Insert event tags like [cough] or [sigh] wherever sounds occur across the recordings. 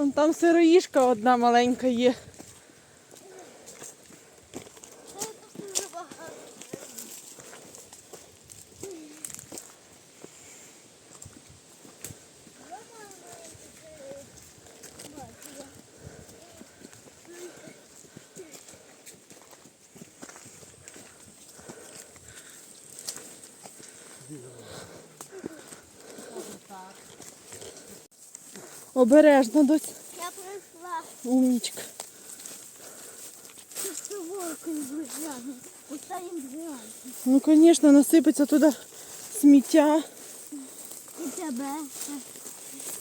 Вон там сироїшка одна маленька є. Обережно дось. Я прийшла. Умнічка. Ну, звісно, насипеться туди сміття. І тебе.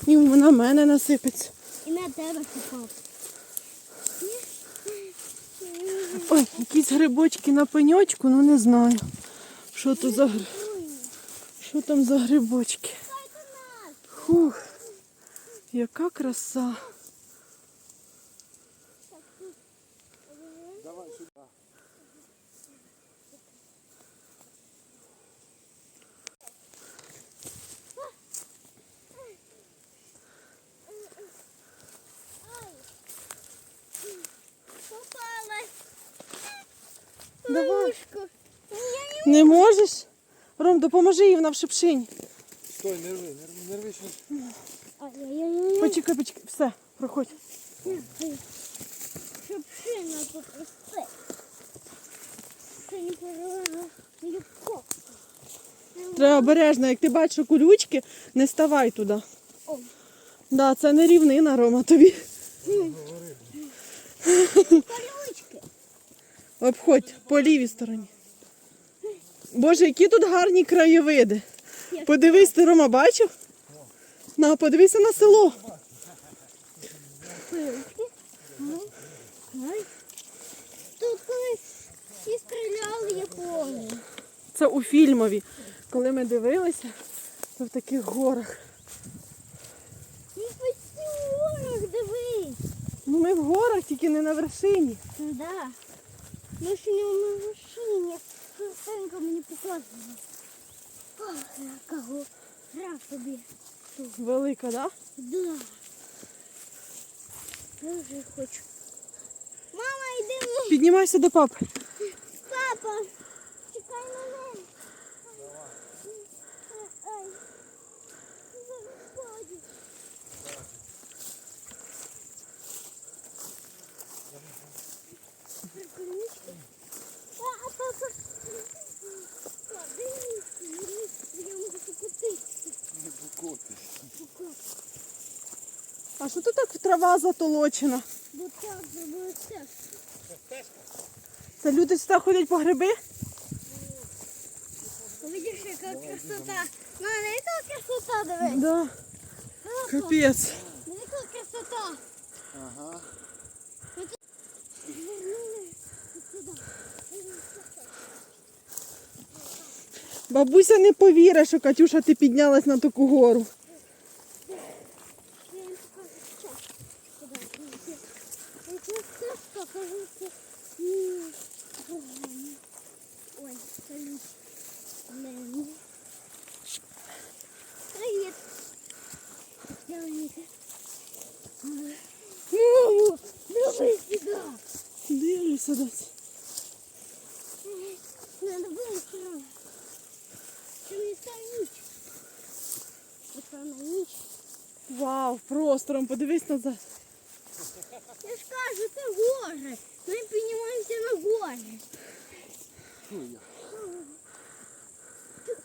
І на мене насипеться. І на тебе попав. Ой, якісь грибочки на пеньочку, ну не знаю. Що то за Що там за грибочки? Фух, яка краса. Давай. Я не можеш? Ром, допоможи їй вона в шипшині. Стой, не рви, не рви, не рви щас. Почекай, почекай. Все, проходь. Щоб шина попрости. Це не перевела. Легко. Треба обережно, як ти бачиш колючки, не ставай туди. О. Да, це не рівнина, Рома, тобі. Колючки. Обходь по лівій стороні. Боже, які тут гарні краєвиди. Подивись, ти Рома бачив? На, подивися на село. Тут колись всі стріляли, я. Це у фільмові. Коли ми дивилися, то в таких горах. Ну, по горах дивись. Ну ми в горах, тільки не на вершині. Да. Ми ще не в машині. Сенька мені показувала. Ох, яка гора собі. Велика, так? Да? Да. Я вже хочу. Мама, йди. Піднімайся до папи. Папа, чекай мене. Ай. Заходь. А, папа. Дивись, дивись, я можу покотитися. Не покотись. А що тут так трава затолочена? Бо так зробили все. Це люди сюди ходять по гриби? Видиш, яка красота. Мама, яка красота, дивись. Да. Капець. яка красота. Ага. Бабуся не повірить, що Катюша ти піднялась на таку гору. Я їм покажу час. Куди йти. Оце стежка, кажеться, ні, погано. Ой, салют. Лені. Привіт. Дивіться. Мамо, дивись сюди. Дивлюся десь. Надо быстро. Что не ніч. Оце на ніч. Вау, простором, подивись назад. Я ж кажу, це гори. Ми піднімаємося на гори. Фу, я. Тут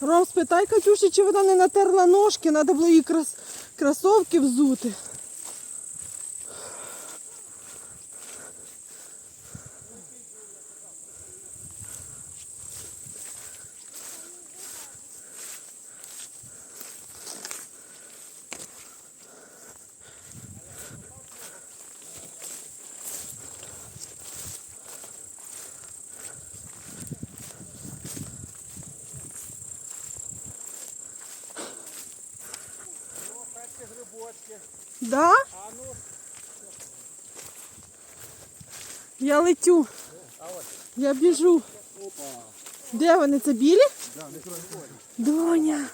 Ром, спитай Катюші, чи вона не натерла ножки, треба було її крос... кросовки взути. Да? Я летю. Я біжу. Де вони? Це білі? Доня.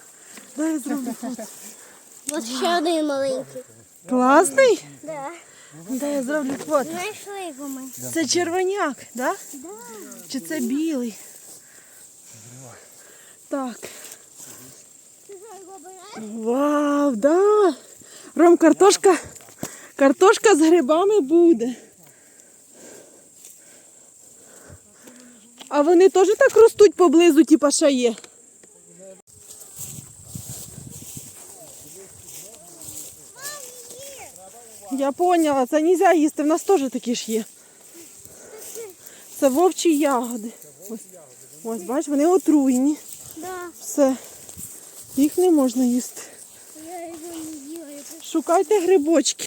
Дай я зроблю фото. Ось ще один маленький. Класний? Да. Дай я зроблю фото. Знайшли його ми. Це червоняк, да? Да. Чи це білий? Так. Вау, да. Ром, картошка. Картошка з грибами буде. А вони теж так ростуть поблизу, типа шає. Я поняла, це нельзя їсти, в нас теж такі ж є. Це вовчі ягоди. Ось, ось бач, вони отруєні. Все. Їх не можна їсти. Не Шукайте грибочки.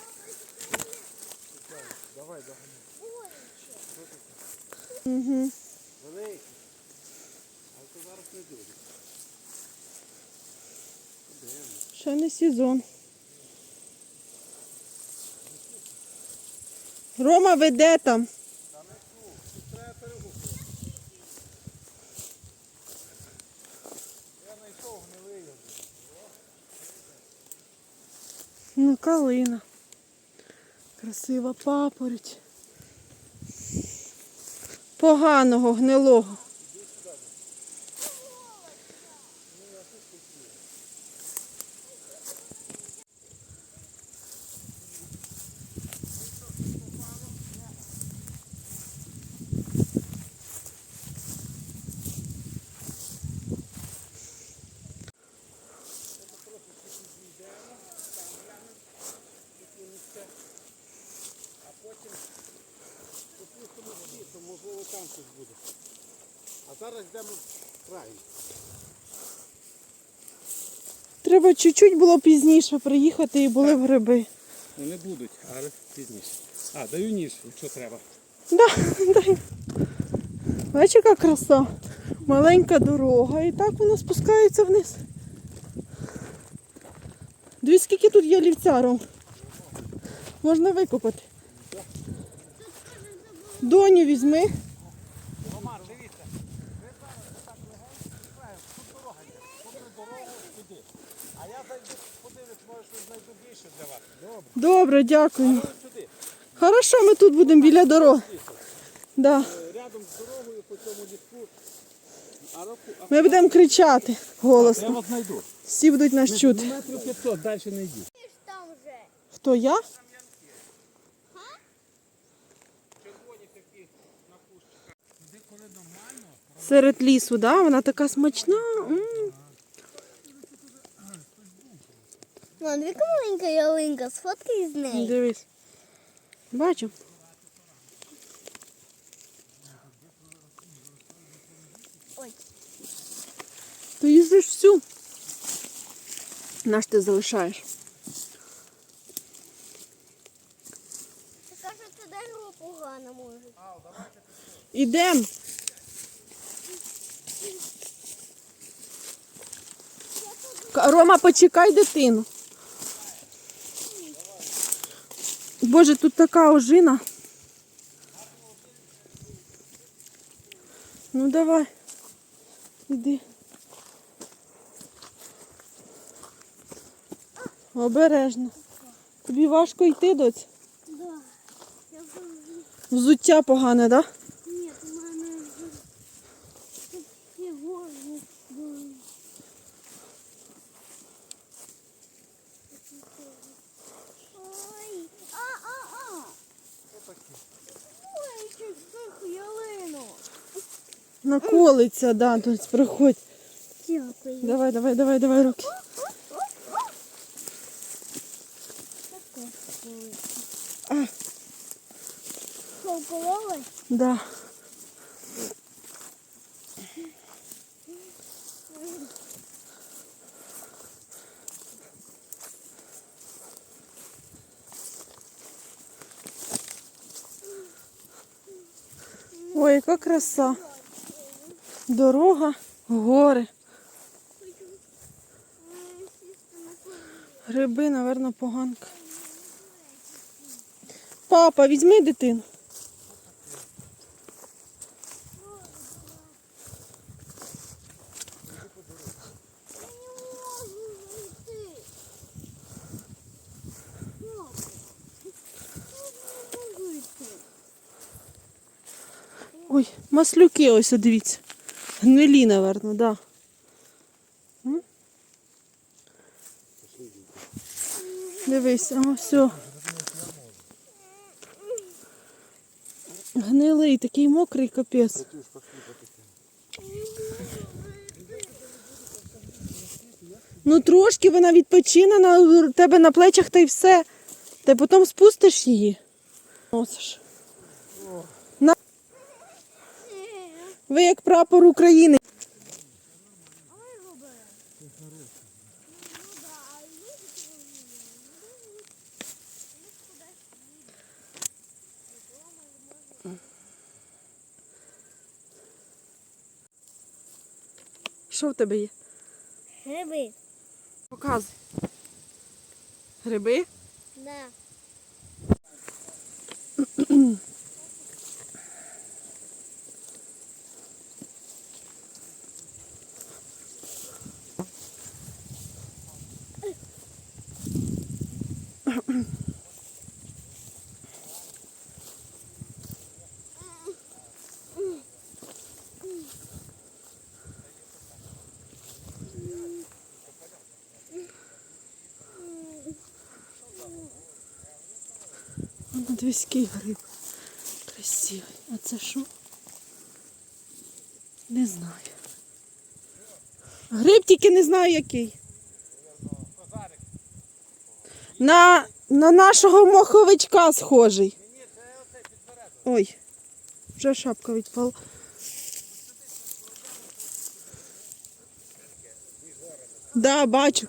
Угу. Великий. Але то зараз не дуже. Ще не сезон. Рома веде там. Ну, калина. Красива папороть. Поганого, гнилого. Зараз йдемо в край. Треба чуть-чуть було пізніше приїхати і були б гриби. Вони будуть, але пізніше. А, даю ніж, якщо треба. Да, [laughs] дай. Бачиш, яка краса. Маленька дорога, і так вона спускається вниз. Дивись, скільки тут є лівцяром. Можна викопати. Доню візьми. Роман, дивіться. Ви зараз так легенько тут дорога є. Попри дорогу туди. А я зайду, подивлюсь, може щось знайду більше для вас. Добре. Добре, дякую. Сюди. Хорошо, ми тут будемо біля дороги. Да. Рядом з дорогою по цьому ліску. А року, а Ми будемо кричати я голосно. вас знайду. Всі будуть нас чути. Метрів 500, далі не йдіть. Ти там вже. Хто я? Червоні такі на кущиках. Де коли нормально, Серед лісу, да? Вона така смачна. М. Мам, яка маленька ялинка, сфоткай з нею. Дивись. Бачу. Ой. Ти їздиш всю. Наш ти залишаєш. Ти кажеш, це дерево погано може. Ідем. Рома, почекай дитину. Боже, тут така ожина. Ну давай. Іди. Обережно. Тобі важко йти, доць? Да. Взуття погане, так? Да? Ні, у мене вже... Тут його вже були. Ой, а-а-а! Ой, чуть тихо, ялину. Наколиться, да, приходь. Ті Дякую. Давай, давай, давай, давай руки. А. Да. Ой, яка краса. Дорога, гори. Гриби, напевно, поганка. Папа, візьми дитину. Ой, маслюки ось, дивіться. Гнилі, напевно, да. Дивись, а все. Гнилий, такий мокрий капець. Ну трошки вона відпочине на тебе на плечах та й все. Ти потім спустиш її. Носиш. Ви як прапор України. Що в тебе є? Гриби. Показуй. Гриби? Да. Дивись, гриб. Красивий. А це що? Не знаю. Гриб тільки не знаю який. На, на нашого моховичка схожий. Ой, вже шапка відпала. Да, бачу.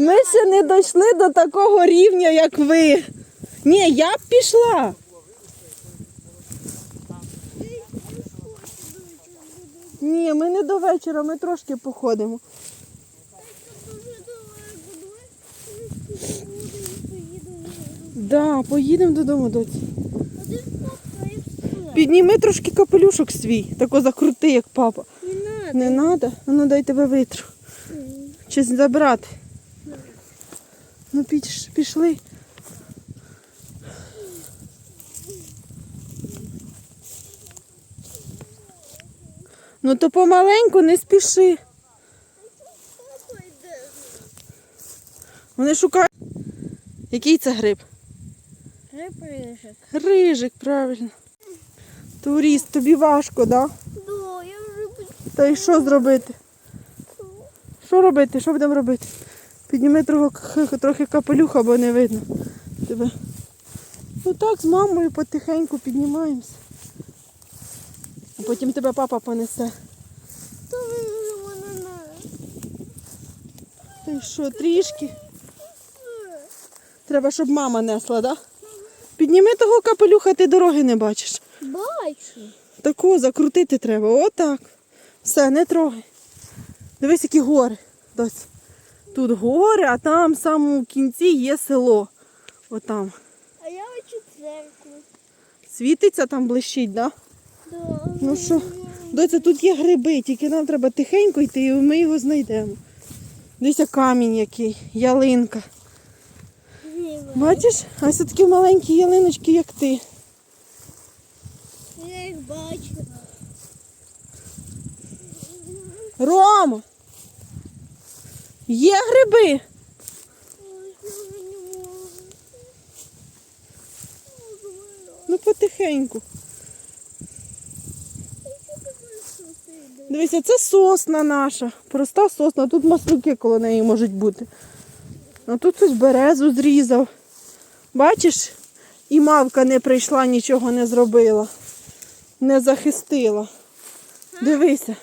Ми ще не дійшли до такого рівня, як ви. Ні, я б пішла. Ні, ми не до вечора, ми трошки походимо. Да, поїдемо додому, доці. Підніми трошки капелюшок свій, тако закрути, як папа. Не надо. Не треба? Ну дай тебе витру. Чи забрати? Ну піш, пішли. Ну то помаленьку не спіши. Вони шукають. Який це гриб? Гриб-рижик. Рижик, правильно. Турист, тобі важко, да? Да, я вже Та й що зробити? Що робити? Що будемо робити? Підніми трохи, трохи капелюха, бо не видно тебе. Ну так, з мамою потихеньку піднімаємося. А потім тебе папа понесе. Та не. Та що, трішки? Треба, щоб мама несла, так? Да? Підніми того капелюха, ти дороги не бачиш. Бачу. Тако закрутити треба. Отак. Все, не трогай. Дивись, які гори. Дось. Тут гори, а там в самому кінці є село. Отам. А я хочу церкву. Світиться там блищить, да? Да. Ну що, доця, тут є гриби, тільки нам треба тихенько йти і ми його знайдемо. Дивися камінь який, ялинка. Гриби. Бачиш? А ось такі маленькі ялиночки, як ти. Я їх бачу. Рома! Є гриби? Ну потихеньку. Дивися, це сосна наша. Проста сосна. Тут маслюки коло неї можуть бути. А тут хтось березу зрізав. Бачиш, і мавка не прийшла, нічого не зробила. Не захистила. Дивися.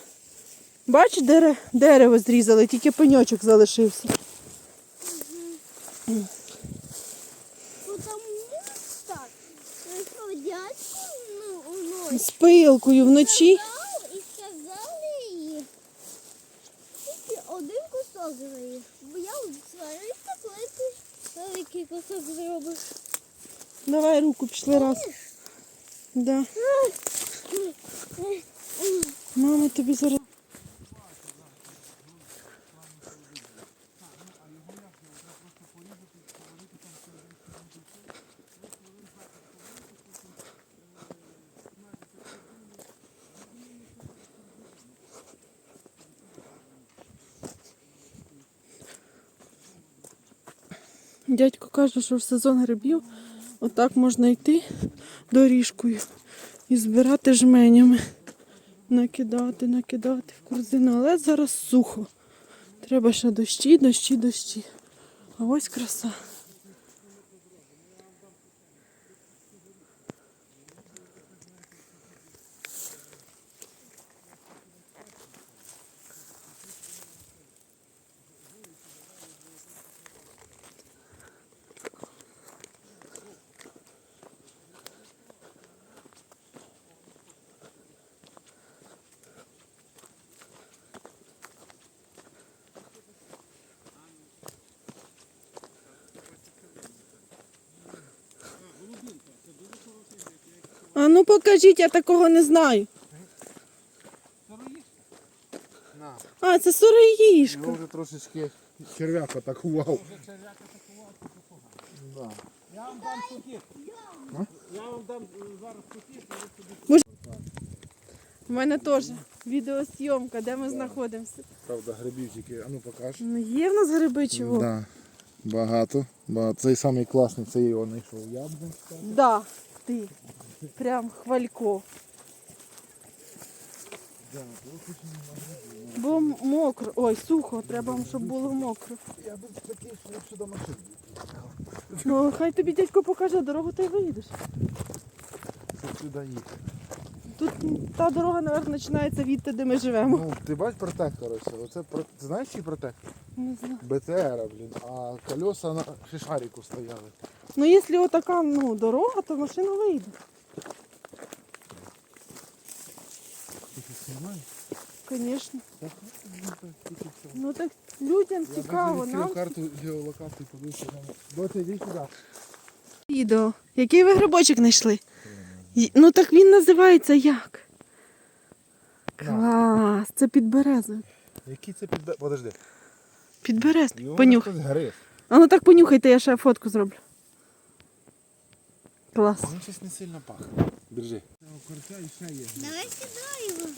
Бач, дере- дерево зрізали, тільки пеньочок залишився. Ночь, З пилкою вночі. і сказали їй, тільки один кусок зробив. Бо я сварився, коли ти великий кусок зробиш. Давай руку пішли раз. Да. Мама тобі зараз. Дядько каже, що в сезон грибів отак можна йти доріжкою і збирати жменями. Накидати, накидати в корзину. Але зараз сухо. Треба ще дощі, дощі, дощі. А ось краса. А ну покажіть, я такого не знаю. На. А, це сироїшка. Вже трошечки черв'як атакував. Да. Я вам дам сухіт. Я вам дам е, зараз сухіт, і ви собі У мене теж відеосйомка, де ми знаходимося. Правда, грибів тільки, а ну покаж. Ну, є в нас гриби чого? Да. Багато. Багато. Цей самий класний, це його знайшов я. б сказав. Да, ти. Прям хвалько. Бо мокро. Ой, сухо, треба, щоб було мокро. Я був такий, що я сюди машину. Ну, хай тобі дядько покаже дорогу, ти вийдеш. Щоб сюди. Тут та дорога, мабуть, починається відти, де ми живемо. Ну, ти бачиш протектор ось. Оце про... Ти знаєш чий протектор? Не знаю. БТР, блін, а колеса на шишарику стояли. Ну, якщо отака ну, дорога, то машина вийде. Щось? Звісно. Так, ну, так, все. Ну так людям Я цікаво. Нам карту геолокації, подивився Доця, йди сюди. відео. Який ви грибочок знайшли? Й- Ну так він називається як? Клас, це підберезовик. Який це піде? Подожди. Підберезник. Понюхай. хтось гриз. А ну так понюхайте, я ще фотку зроблю. Клас. Він щось не сильно пахне. Держи. Давай сюди його.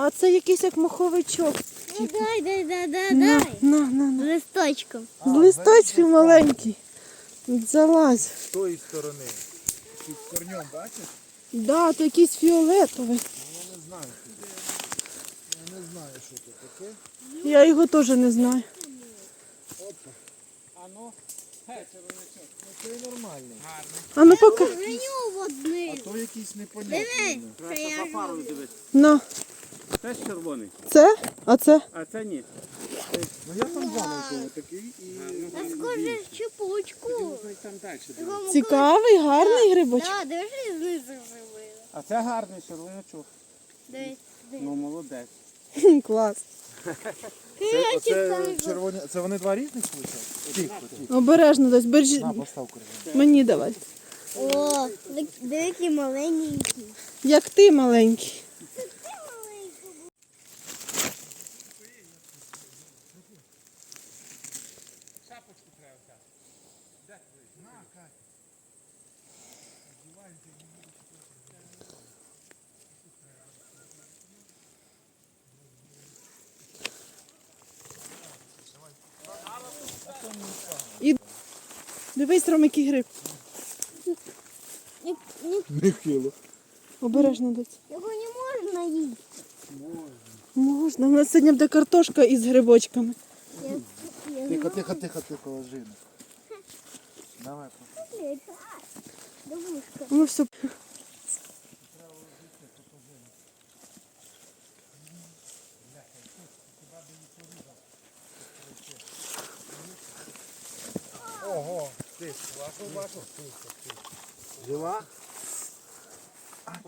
А це якийсь як моховичок. Ну дай, дай, дай, дай, На, дай. на, на, на. Листочком. Листочки маленькі. Залазь. З тої сторони. Під корнем, бачиш? Да, то якийсь фіолетовий. Я не знаю. Я не знаю, що це таке. Я його теж не знаю. А ну, червонячок. Ну це нормальний. Гарний. А ну поки. Женю А водний. то якийсь непонятний. Диви, що я. На. Це ж червоний, Це? А це? а це ні. Ну я там такий і... А схоже в чепучку. Там далі. Такому Цікавий, гарний грибочок. Да, дивись, знизу зробили. А це гарний червонячок. Дивись, Ну, молодець. [laughs] Клас. Це, це, там червоні... це вони два різних? Тихо, тихо. Обережно десь, бережи. На, постав корзину. Мені давай. О, деякі маленькі. Як ти маленький. Який гриб. Ні- ні- Не хило. Обережно десь. Його не можна їсти. Можна. У нас сьогодні буде картошка із грибочками. Тихо, тихо, тихо, тихо, ложи. Давай. Ну все. Ого, Жила?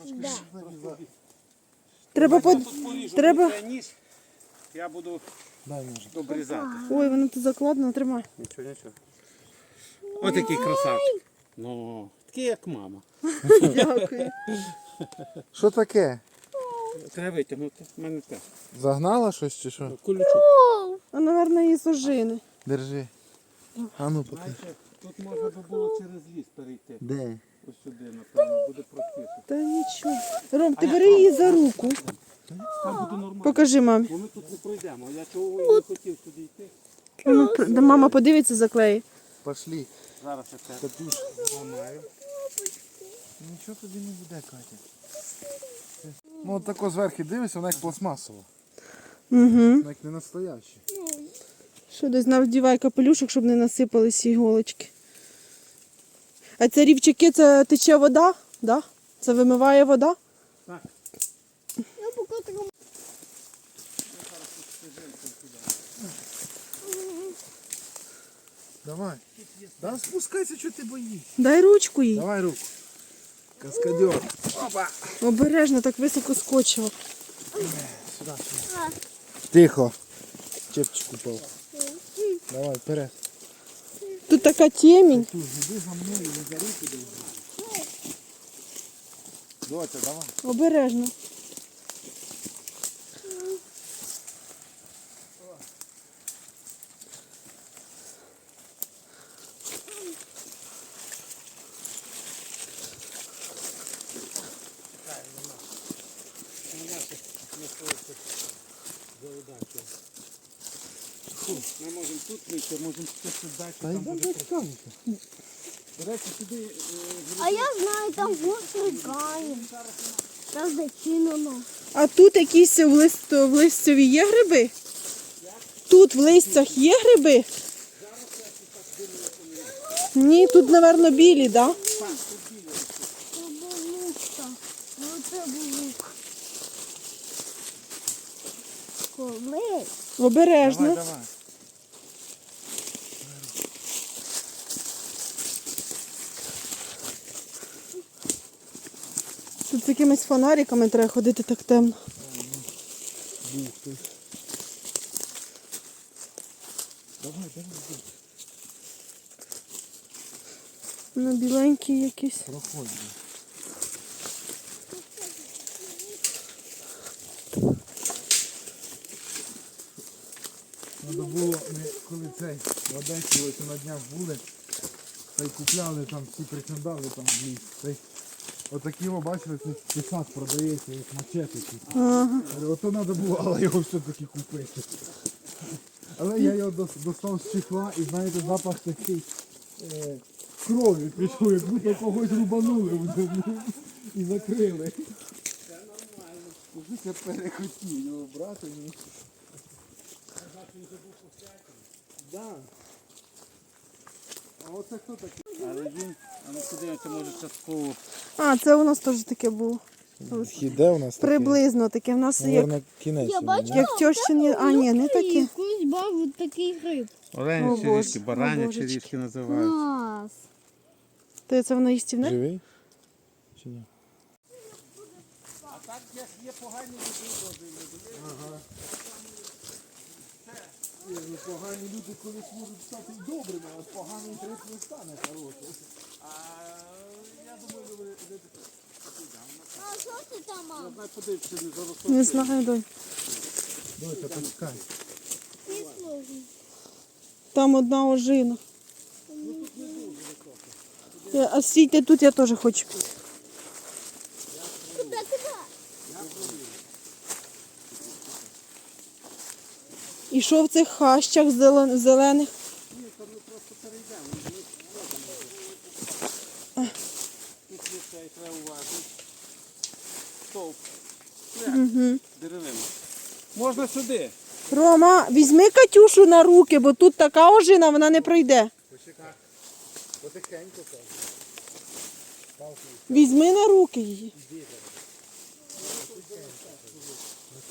Да. Треба по... Треба- ніж. Я буду обрізати. Ой, воно тут закладено, тримай. Нічого, нічого. Ось такий красавчик. Ну, такий як мама. [laughs] Дякую. Що таке? Треба витягнути. У мене те. Загнала щось чи що? Колючок. А, напевно, її сожини. Держи. А ну поки. Тут можна би було через ліс перейти. Де? Ось сюди, напевно, буде простіше. Та нічого. Ром, ти бери її за руку. Там буде нормально. Покажи мамі. Бо ми тут не пройдемо. Я чого і не хотів туди йти. Ну, пр- да Мама подивиться, заклеї. Пошли. Зараз я це Катуш. зламаю. Нічого тобі не буде, Катя. Ну от тако зверху дивишся, вона як пластмасова. Угу. Вона як не настояща. Що десь навдівай капелюшок, щоб не насипались іголочки. А це рівчаки, це тече вода? Да? Це вимиває вода? Так. Давай. Да спускайся, що ти боїшся. Дай ручку їй. Давай руку. Каскадер. Опа. Обережно, так високо скочила. Сюди, сюди. Тихо. Чепчик упав. Давай, вперед. Тут така темінь. Доця, давай. Обережно. Ми можемо тут вийти, можемо тут. Та Там буде. До речі, сюди е, А я знаю, там гострий гаєм. Там зачинено. А тут якісь в, лист, в листові є гриби? Тут в листях є гриби? Ні, тут, мабуть, білі, так? Да? Це булука. Ну це булук. Коли? Обережно. Давай, Тут з якимись фонариками треба ходити так темно. Бух ти. Давай, давай, давай. Ну, біленькі якісь. Проходь. Треба було, ми коли цей в Одесі на днях були, та й купляли там всі причандали там в ліс. Отакі його бачили, тут писак продається, як мачети. типу. Ага. Ото треба було, але його все-таки купити. Але я його достав з чехла і знаєте, запах такий е, крові пішов, як будто когось рубанули в землю і закрили. Це нормально. Уже це перехотів його брати. Ну. Да. А оце хто такий? Але він, а ну подивимося, може частково. А, це у нас теж таке було. Де у нас Приблизно таке. В нас як, Наверно, кінець. Я бачу. як тьощині. А, ні, не таке. Якусь бабу такий гриб. О, Боже, черішки, о, барані Божечки. черішки називаються. Клас. То це воно їстівне? Живий? Чи ні? А так є, є погані люди. Ні, ну, погані люди колись можуть стати добрими, а поганий треть не стане хорошим. А я думаю, ви ви- А що ти там не знаю, донь. Дойка, почекай. Там одна ожина. Е, А стійте тут, я теж хочу. Куди? І що в цих хащах зелен- зелених? Тут є цей, Можна сюди. Рома, візьми Катюшу на руки, бо тут така ожина, вона не пройде. Потихеньку. Візьми на руки її.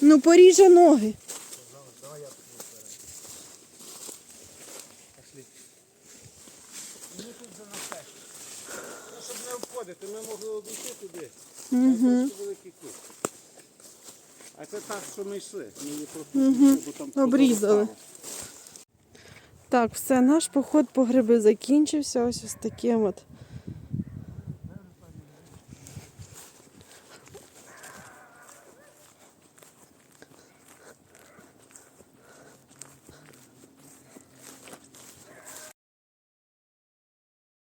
Ну, поріже ноги. Ну, щоб не обходити, ми могли обійти туди. Угу. Великий кут. А це так, що ми йшли. Ми її просто бо там Обрізали. Так, все, наш поход по гриби закінчився. Ось ось таким от